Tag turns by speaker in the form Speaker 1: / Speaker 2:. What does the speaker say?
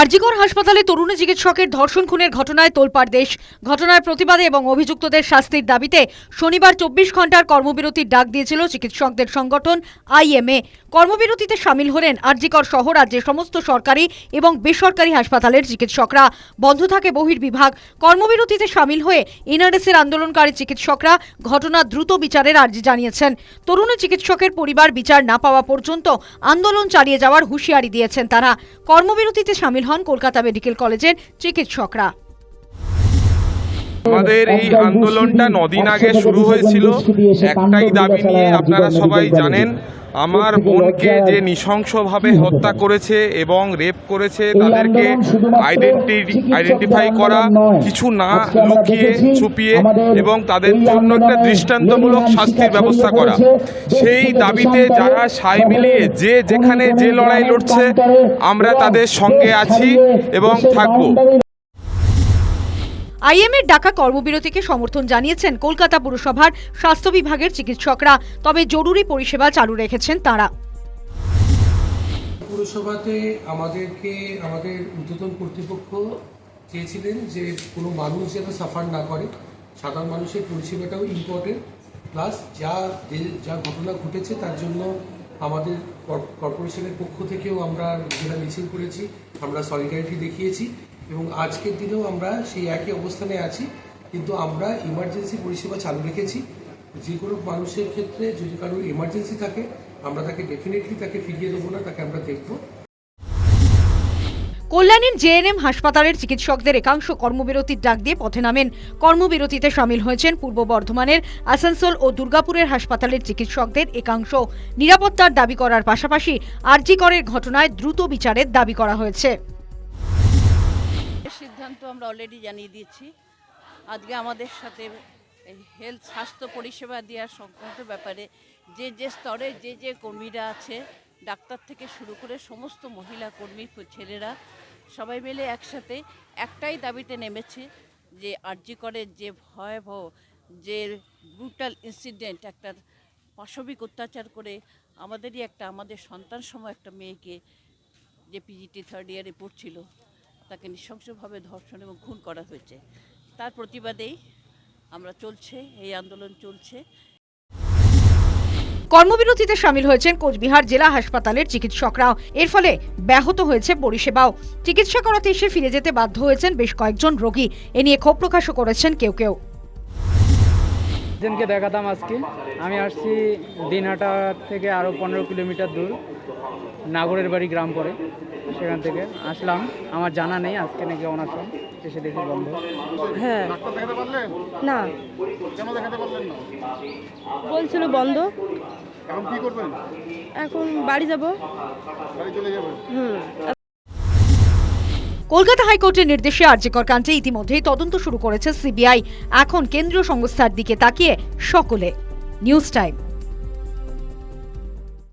Speaker 1: আরজিকর হাসপাতালে তরুণী চিকিৎসকের ধর্ষণ খুনের ঘটনায় তোলপাড় দেশ। ঘটনার প্রতিবাদে এবং অভিযুক্তদের শাস্তির দাবিতে শনিবার চব্বিশ ঘণ্টার কর্মবিরতির ডাক দিয়েছিল চিকিৎসকদের সংগঠন আইএমএ। কর্মবিরতিতে সামিল হলেন আরজিকর সহ রাজ্যের সমস্ত সরকারি এবং বেসরকারি হাসপাতালের চিকিৎসকরা। বন্ধ থাকে বহির্বিভাগ। কর্মবিরতিতে সামিল হয়ে এনআরএসের আন্দোলনকারী চিকিৎসকরা ঘটনা দ্রুত বিচারের আর্জি জানিয়েছেন। তরুণী চিকিৎসকের পরিবার বিচার না পাওয়া পর্যন্ত আন্দোলন চালিয়ে যাওয়ার হুঁশিয়ারি দিয়েছেন তারা। কর্মবিরতিতে সামিল হন কলকাতা মেডিকেল কলেজের চিকিৎসকরা।
Speaker 2: আমাদের এই আন্দোলনটা নদিন আগে শুরু হয়েছিল। একটাই দাবি নিয়ে আপনারা সবাই জানেন আমার বোনকে যে নৃশংসভাবে হত্যা করেছে এবং রেপ করেছে তাদেরকে আইডেন্টি আইডেন্টিফাই করা কিছু না লুকিয়ে ছুপিয়ে এবং তাদের জন্য একটা দৃষ্টান্তমূলক শাস্তির ব্যবস্থা করা। সেই দাবিতে যারা সাই মিলিয়ে যে যেখানে যে লড়াই লড়ছে আমরা তাদের সঙ্গে আছি এবং থাকব।
Speaker 1: আইএমের ডাকা কর্মবিরতিকে সমর্থন জানিয়েছেন কলকাতা পুরসভার স্বাস্থ্য বিভাগের চিকিৎসকরা, তবে জরুরি পরিষেবা চালু রেখেছেন তারা।
Speaker 3: পুরসভাতে আমাদেরকে, আমাদের ঊর্ধ্বতন কর্তৃপক্ষ চেয়েছিলেন যে কোনো মানুষ যেন সাফার না করে। সাধারণ মানুষের পরিষেবাটাও ইম্পর্টেন্ট প্লাস যা যে- ঘটনা ঘটেছে তার জন্য আমাদের কর- কর্পোরেশনের পক্ষ থেকেও আমরা জেলা মিছিল করেছি, আমরা সলিডারিটি দেখিয়েছি। এবং আজকের দিনেও আমরা সেই একই অবস্থানে আছি, কিন্তু আমরা ইমার্জেন্সি পরিষেবা চালু রেখেছি। যে কোনো মানুষের ক্ষেত্রে যদি কারোর এমার্জেন্সি থাকে, আমরা তাকে ডেফিনেটলি তাকে ফিরিয়ে দেবো না, তাকে আমরা দেখব।
Speaker 1: কল্যাণীর জেএনএম হাসপাতালের চিকিৎসকদের একাংশ কর্মবিরতির ডাক দিয়ে পথে নামেন। কর্মবিরতিতে সামিল হয়েছেন পূর্ব বর্ধমানের আসানসোল ও দুর্গাপুরের হাসপাতালের চিকিৎসকদের একাংশ। নিরাপত্তার দাবি করার পাশাপাশি আরজি করের ঘটনায় দ্রুত বিচারের দাবি করা হয়েছে।
Speaker 4: সিদ্ধান্ত আমরা অলরেডি জানিয়ে দিয়েছি। আজকে আমাদের সাথে হেলথ স্বাস্থ্য পরিষেবা দেওয়ার সংক্রান্ত ব্যাপারে যে যে স্তরে যে যে কর্মীরা আছে, ডাক্তার থেকে শুরু করে সমস্ত মহিলা কর্মী, ছেলেরা সবাই মিলে একসাথে একটাই দাবিতে নেমেছে যে আরজি করে যে ভয়াবহ, যে ব্রুটাল ইনসিডেন্ট একটা পাশবিক অত্যাচার করে আমাদেরই একটা, আমাদের সন্তান সময় একটা মেয়েকে যে পিজিটি থার্ড ইয়ারে পড়ছিল। তাকে নৃশংসভাবে ধর্ষণ এবং খুন করা হয়েছে। তার প্রতিবাদেই আমরা চলছে এই আন্দোলন চলছে।
Speaker 1: কর্মবিরতিতে সামিল হয়েছেন কোচবিহার জেলা হাসপাতালের চিকিৎসকরাও। এর ফলে ব্যাহত হয়েছে পরিষেবাও। চিকিৎসা করাতে এসে ফিরে যেতে বাধ্য হয়েছেন বেশ কয়েকজন রোগী। এ নিয়ে ক্ষোভ প্রকাশও করেছেন কেউ কেউ।
Speaker 5: জনকে দেখাতাম আজকে। আমি আসছি দিনহাটা থেকে আরও পনেরো কিলোমিটার দূর নাগরের বাড়ি গ্রাম পড়ে সেখান থেকে আসলাম। আমার জানা নেই আজকে নাকি অনাশন এসে দেখি বন্ধ।
Speaker 6: হ্যাঁ। না। বলছিল বন্ধ।
Speaker 7: এখন কি করবেন?
Speaker 6: এখন বাড়ি যাব।
Speaker 7: বাড়ি চলে যাবেন
Speaker 6: হুম।
Speaker 1: কলকাতা হাইকোর্টের নির্দেশে আর্যকর কাণ্ডে ইতিমধ্যেই তদন্ত শুরু করেছে সিবিআই। এখন কেন্দ্রীয় সংস্থার দিকে তাকিয়ে সকলে। News time.